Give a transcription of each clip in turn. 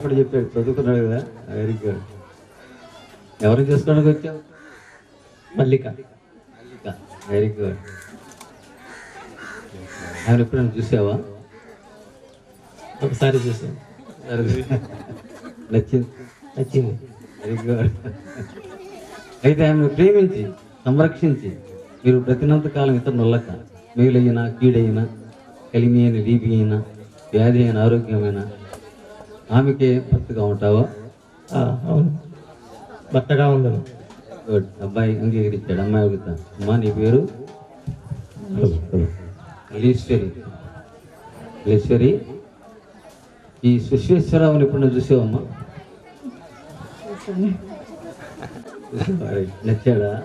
ఇప్పుడు చెప్పాడు చదువుకున్నాడు కదా వెరీ గుడ్ ఎవరు చేసుకోవడానికి వచ్చావు మల్లిక. మల్లిక వెరీ గుడ్ ఆమెను ఎప్పుడైనా చూసావా? ఒకసారి చూసాం. నచ్చింది నచ్చింది. వెరీ గుడ్ అయితే ఆమెను ప్రేమించి సంరక్షించి మీరు ప్రతినంత కాలం ఇతరులు నొల్లక మేలైనా కీడైనా కలిమి అయిన లీపి అయినా వ్యాధి అయిన ఆరోగ్యమైన ఆమెకే భర్తగా ఉంటావా? అవును. భర్తగా ఉండను. గుడ్. అబ్బాయి అంగీకరించాడు అమ్మాయి అడుగుతా అమ్మా నీ పేరు? అలీశ్వరి అలీశ్వరి ఈ విశ్వేశ్వరరావుని ఎప్పుడు చూసావమ్మా? నచ్చాడా?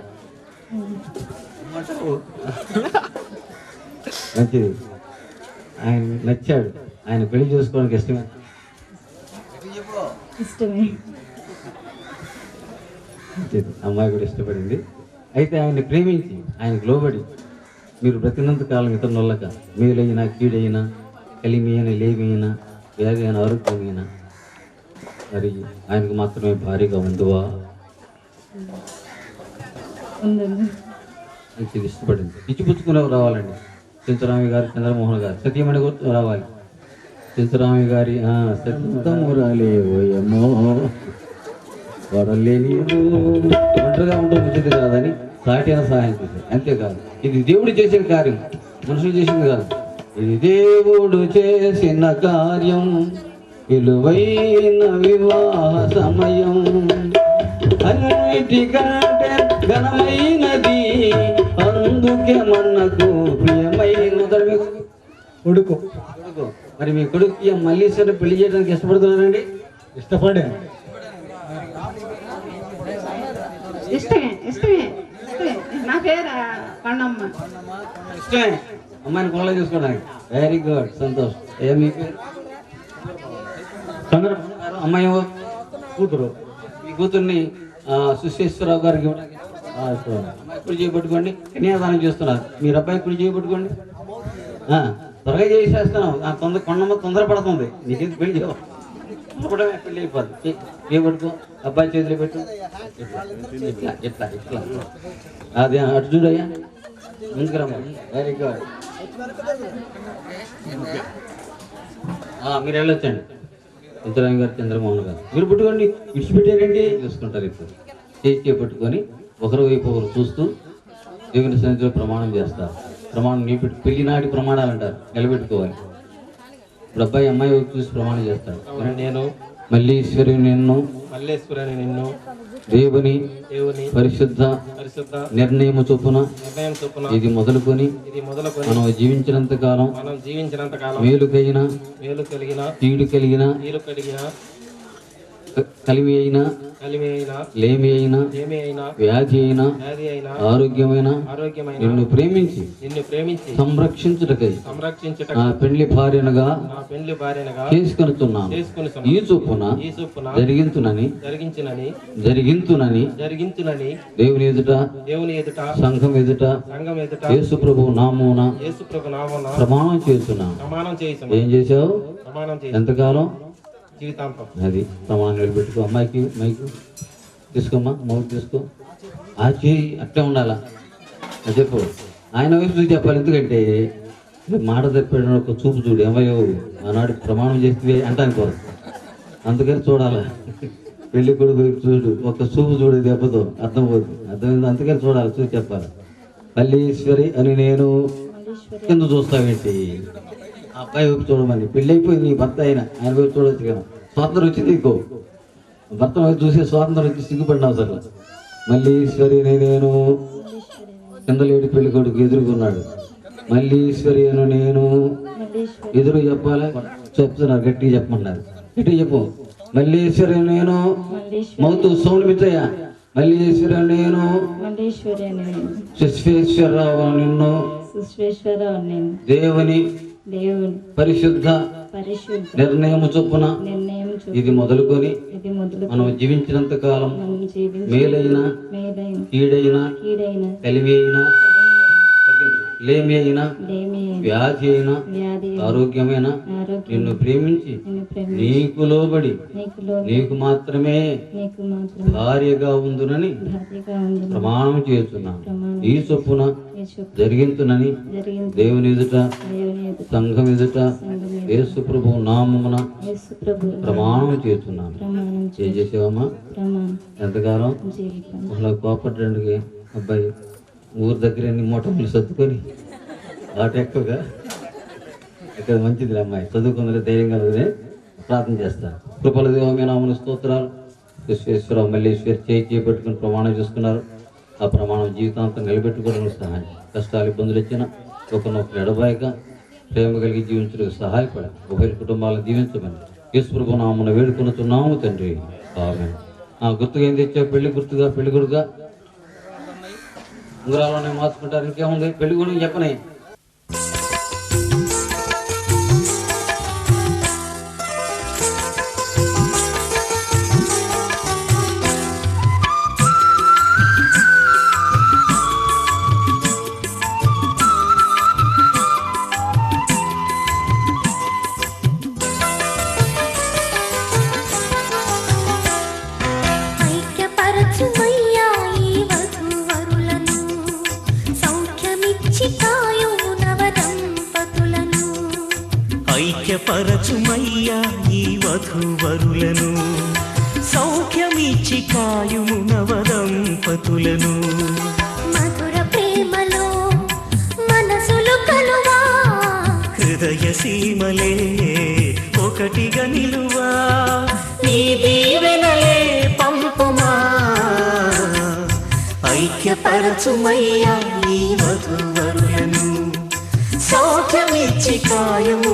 మంచిది. ఆయన నచ్చాడు. ఆయన పెళ్ళి చేసుకోవడానికి ఇష్టమే. ఇష్టమే. అమ్మాయి కూడా ఇష్టపడింది. అయితే ఆయన్ని ప్రేమించి ఆయన లోబడి మీరు బ్రతినంత కాలం ఇతరుల వల్లక మేలైన కీడైన కలిమి అయిన లేమి అయిన వ్యాధి అయిన ఆరోగ్యమైన మరి ఆయనకు మాత్రమే భారీగా ఉందువా? మంచిది ఇష్టపడింది. ఇచ్చిపుచ్చుకునేవి రావాలండి. చింతరామయ్య గారు చంద్రమోహన్ గారు సత్యమణి కూడా రావాలి. చింతరామయ్య గారి ఆ, సత్యము ఓయమ్మో. వడలేని ఒంటరిగా ఉండడం మంచిది కాదని సాటిగా సహాయం చేశారు. అంతేకాదు ఇది దేవుడు చేసిన కార్యం మనుషులు చేసింది కాదు. ఇది దేవుడు చేసిన కార్యం విలువైన వివాహ సమయం. అన్నిటికంటే ఘనమైనది అందుకే మనకు ప్రియమైన కొడుకు మరి మీ కొడుకు మల్లీశ్వరిని పెళ్ళి చేయడానికి ఇష్టపడుతున్నారండి? ఇష్టపడే. ఇష్టమే ఇష్టమే ఇష్టమే. నా పేరు పండమ్మ. ఇష్టమే. అమ్మాయిని కొనలో చూసుకోవడానికి వెరీ గుడ్ సంతోష్. ఏ మీ పేరు? గారు అమ్మాయి? కూతురు. మీ కూతుర్ని సుశేశ్వరరావు గారికి ఇవ్వడానికి అమ్మాయి కుడి చేయబట్టుకోండి కన్యాదానం చేస్తున్నారు. మీరు అబ్బాయి కుడి చేయబట్టుకోండి ఆ, త్వరగా చేసేస్తున్నాం ఆ తొందర కొండమ్మ తొందర పడుతుంది పెళ్ళి చేయవు కూడా పెళ్ళి అయిపోద్ది. చేయబట్టుకో అబ్బాయి చేతిలో పెట్టు. ఇట్లా ఇట్లా ఇట్లా. అదే అటు చూడయ్యా ముందుకు రమ్మ వెరీ గుడ్ మీరు వెళ్ళొచ్చండి. ఇంద్రాంగ్ గారు చంద్రమోహన్ గారు. మీరు పుట్టుకోండి. విడిచిపెట్టారండి చూసుకుంటారు ఇప్పుడు. చేసి పట్టుకొని ఒకరి వైపు ఒకరు చూస్తూ దేవుని సన్నిధిలో ప్రమాణం చేస్తారు. ప్రమాణం నీ పెట్టి పెళ్ళి నాటి ప్రమాణాలు అంటారు నిలబెట్టుకోవాలి. ఇప్పుడు అబ్బాయి అమ్మాయి చూసి ప్రమాణం చేస్తాడు నేను మళ్ళీ ఈశ్వరి నిన్ను మల్లేశ్వరని నిన్ను దేవుని దేవుని పరిశుద్ధ పరిశుద్ధ నిర్ణయము చొప్పున నిర్ణయం చొప్పున ఇది మొదలుకొని ఇది మొదలుకొని మనం జీవించినంత కాలం మనం జీవించినంత కాలం మేలు కలిగిన కీడు కలిగిన నీరు కలిగిన క- కలిమి అయిన కలిమి అయిన లేమి అయిన అయినా వ్యాధి అయిన వ్యాధి అయినా ఆరోగ్యమైన ఆరోగ్యమైన నిన్ను ప్రేమించి నిన్ను ప్రేమించి సంరక్షించుటకై సంరక్షించుట నా పెళ్ళి భార్యనుగా నా పెళ్ళి భార్యనగా చేసుకొనుతున్నాను చేసుకుని ఈ చొప్పున ఈ చొప్పున జరిగింతునని జరిగించినని జరిగింతునని జరిగించునని దేవుని ఎదుట దేవుని ఎదుట సంఘం ఎదుట సంఘం ఎదుట యేసు ప్రభు నామూన యేసు ప్రభు నామమున ప్రమాణం చేస్తున్నాను. ప్రమాణం చేయుచున్నాను ఏం చేసావు ప్రమాణం ఎంతకాలం? జీవితాంతం అది ప్రమాణం నిలబెట్టుకో. అమ్మాయికి మైకు తీసుకోమ్మా మౌత్ తీసుకో. ఆ చేయి అట్లే ఉండాలా? అది చెప్పు. ఆయన వైపు చూసి చెప్పాలి. ఎందుకంటే మాట తప్పాడు ఒక చూపు చూడు. ఏమయ్యో ఆనాడు ప్రమాణం చేస్తే అంటాను కోరు అందుకని చూడాలా? పెళ్ళి కొడుకు వైపు చూడు. ఒక చూపు చూడు దెబ్బతో. అర్థమవుతుంది అర్థమైంది? అందుకని చూడాలి. చూసి చెప్పాలి. మల్లీశ్వరి అని నేను కింద చూస్తావేంటి? ఆ అబ్బాయి వైపు చూడమని. పెళ్ళి అయిపోయింది నీ భర్త అయినా. ఆయన వైపు చూడొచ్చు కదా. స్వాతంత్రం వచ్చింది ఇంకో భర్త వైపు చూసే స్వాతంత్రం వచ్చి సిగ్గుపడినావు అసలు మళ్ళీ ఈశ్వరి నేను కింద లేడి పెళ్ళి కొడుకు ఎదుర్కొన్నాడు. మళ్ళీ ఈశ్వరి అను నేను ఎదురు చెప్పాలి. చెప్తున్నారు గట్టిగా చెప్పమన్నారు. గట్టిగా చెప్పు. మల్లీశ్వరి నేను మౌతు సౌండ్ మిచ్చయ్య మల్లీశ్వరి నేను నిన్ను సుశ్వేశ్వరరావు నేను దేవుని దేవుని పరిశుద్ధ పరిశుద్ధ నిర్ణయము చొప్పున నిర్ణయం ఇది మొదలుకొని మనం జీవించినంత కాలం మేలైన కీడైన కలివి అయిన లేమి అయినా వ్యాధి అయినా ఆరోగ్యమైన ఆరోగ్యం నిన్ను ప్రేమించి నీకు లోబడి నీకు మాత్రమే భార్యగా ఉందునని ప్రమాణం చేస్తున్నాను. ఈ చొప్పున జరిగింతునని దేవుని ఎదుట సంఘం ఎదుట యేసు ప్రభు నామమున ప్రమాణం చేస్తున్నాను ప్రమాణం ఏం చే- చేసావమ్మా? ప్రమాణం. ఎంతకాలం? అలా కోపడ్డానికి అబ్బాయి ఊరు దగ్గర ఎన్ని మూటలు సర్దుకొని ఆట ఎక్కువగా ఇక్కడ మంచిది అమ్మాయి. చదువుకుందరే ధైర్యంగా ఉంది ప్రార్థన చేస్తారు కృపల దేవమైన నామని స్తోత్రాలు. విశ్వేశ్వరరావు మల్లేశ్వరి చేయి చేపట్టుకుని ప్రమాణం చేసుకున్నారు ఆ ప్రమాణం జీవితాంతం నిలబెట్టుకోవడానికి సహాయం కష్టాలు ఇబ్బందులు వచ్చినా ఒకరినొకరు ఎడబాయక ప్రేమ కలిగి జీవించడానికి సహాయపడ. ఉభయ కుటుంబాలను దీవించమని యేసుప్రభు నామను వేడుకొనుతున్నాము తండ్రి. ఆమె ఆ గుర్తుగా ఏం తెచ్చావు? పెళ్ళి గుర్తుగా పెళ్ళి కొడుగా ఉంగరాలోనే మార్చుకుంటారు. ఇంకేముంది? పెళ్ళి కొడుకు చెప్పనే ఐక్యపరచుమయ్యా ఈ వధూవరులను. సౌఖ్యమిచ్చి కాయుము నవదంపతులను. మధుర ప్రేమలో మనసులు కలువా? హృదయ సీమలే ఒకటిగా నిలువా? నీ దీవెనలే పంపుమా? ఐక్యపరచుమయ్యా ఈ వధూవరులను సౌఖ్యమిచ్చి కాయుము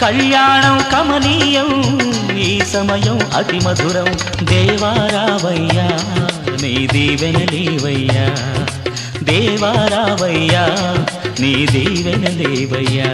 కళ్యాణం కమనీయం ఈ సమయం అతి మధురం. దేవారావయ్యా నీ దీవెన దీవెనలేవయ్యా దేవారావయ్యా నీ దీవెన దీవెనలేవయ్యా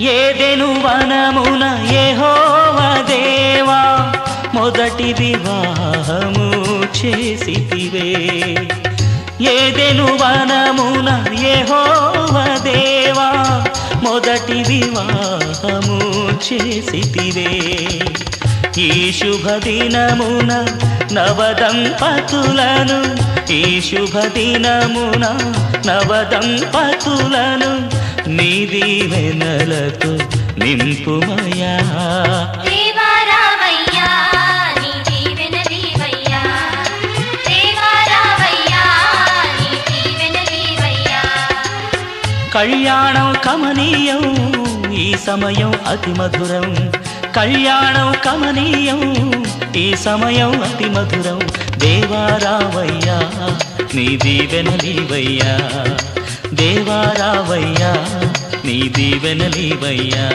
ఏదెను వనమున యెహోవ దేవా? మొదటి వివాహము చేసితివే. ఏదెను వనమున యెహోవ దేవా? మొదటి వివాహము చేసితివే. ఈ శుభదినమున నవదంపతులను ఈ శుభదినమున నవదంపతులను నీ దీవెనలతో నింపుమయా కళ్యాణం కమనీయం ఈ సమయం అతి మధురం. కళ్యాణం కమనీయం ఈ సమయం అతి మధురం. దేవారావయ్యా నీ దీవెనలీవయ్యా దేవారావయ్యా నీ దీవెనలీవయ్యా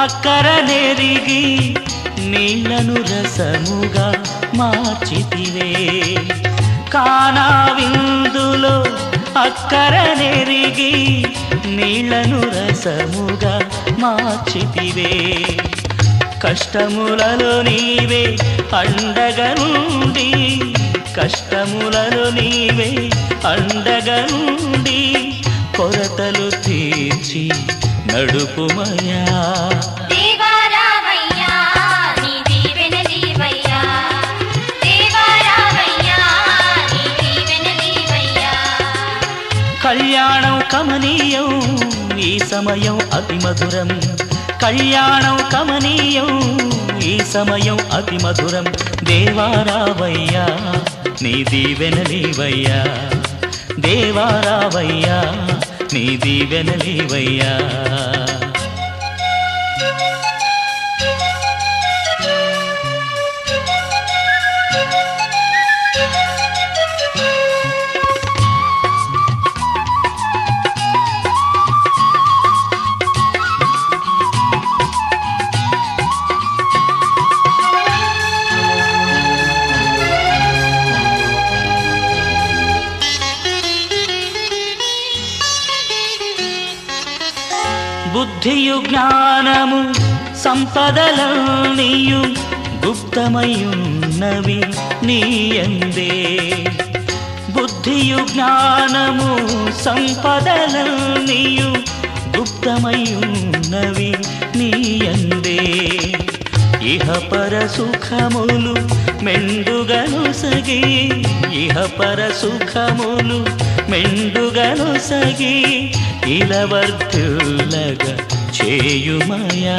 అక్కరనెరిగి నీళ్ళను రసముగా మార్చితివే. కానా విందులో అక్కర నెరిగి నీళ్ళను రసముగా మార్చితివే. కష్టములలో నీవే అండగనుండి కష్టములలో నీవే అండగనుండి కొరతలు తీర్చి నడుపుమయా దేవారావయ్యా నీ దీవెనలీవయ్యా దేవారావయ్యా నీ దీవెనలీవయ్యా కళ్యాణం కమనీయం ఈ సమయం అతి మధురం. కళ్యాణం కమనీయం ఈ సమయం అతి మధురం. దేవారావయ్యా నీ దీవెనలీవయ్యా దేవారావయ్యా నీ దీవెనలేవయ్యా సంపదలన్నీయు గుప్తమయున్నవి నీయందే. బుద్ధియు జ్ఞానము సంపదలన్నీయు గుప్తమయున్నవి నీయందే. ఇహ పర సుఖములు మెండుగను సగి ఇహ పర సుఖములు మెండుగను సగి ఇలవర్తులగా చేయుమయా.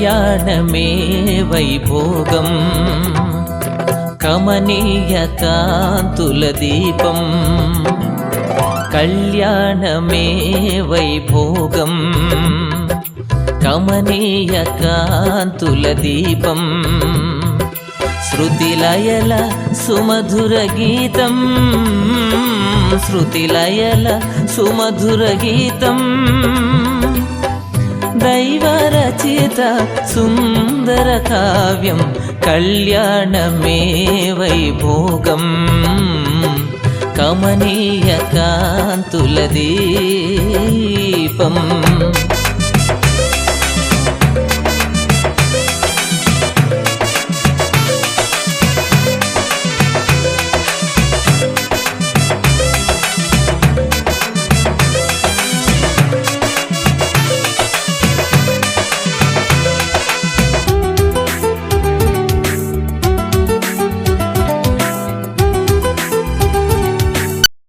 కళ్యాణమే వైభోగం. కమనీయ కాంతుల దీపం కళ్యాణమే వైభోగం. కమనీయ కాంతుల దీపం శృతిలయల సుమధుర గీతం. శృతిలయల సుమధుర గీతం. దైవరచిత సుందర కావ్యం కళ్యాణమే వైభోగం. కమనీయ కాంతుల దీపం.